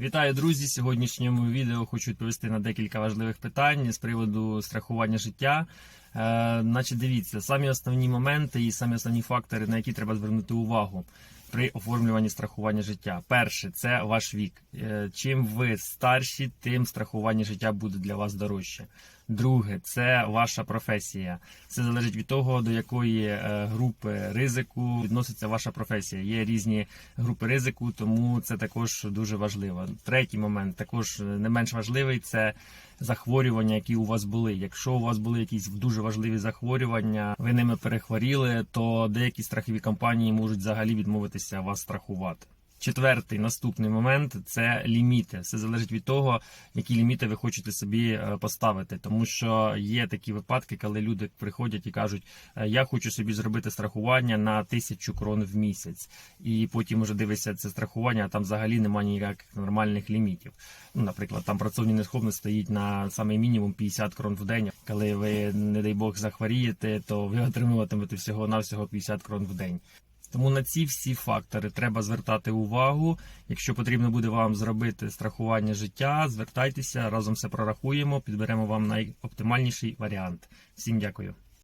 Вітаю, друзі! Сьогоднішньому відео хочу відповісти на декілька важливих питань з приводу страхування життя. Е, значить, дивіться, самі основні моменти і самі основні фактори, на які треба звернути увагу при оформлюванні страхування життя. Перше це ваш вік. Е, чим ви старші, тим страхування життя буде для вас дорожче. Друге, це ваша професія. Це залежить від того, до якої е, групи ризику відноситься ваша професія. Є різні групи ризику, тому це також дуже важливо. Третій момент, також не менш важливий, це захворювання, які у вас були. Якщо у вас були якісь дуже важливі захворювання, ви ними перехворіли, то деякі страхові компанії можуть взагалі відмовитися вас страхувати. Четвертий наступний момент це ліміти. Все залежить від того, які ліміти ви хочете собі е, поставити. Тому що є такі випадки, коли люди приходять і кажуть, «Е, я хочу собі зробити страхування на тисячу крон в місяць, і потім уже дивишся це страхування, а там взагалі немає ніяких нормальних лімітів. Ну, наприклад, там працовні несховність стоїть на самий мінімум 50 крон в день. Коли ви, не дай Бог, захворієте, то ви отримуватимете всього навсього 50 крон в день. Тому на ці всі фактори треба звертати увагу. Якщо потрібно буде вам зробити страхування життя, звертайтеся разом все прорахуємо, підберемо вам найоптимальніший варіант. Всім дякую.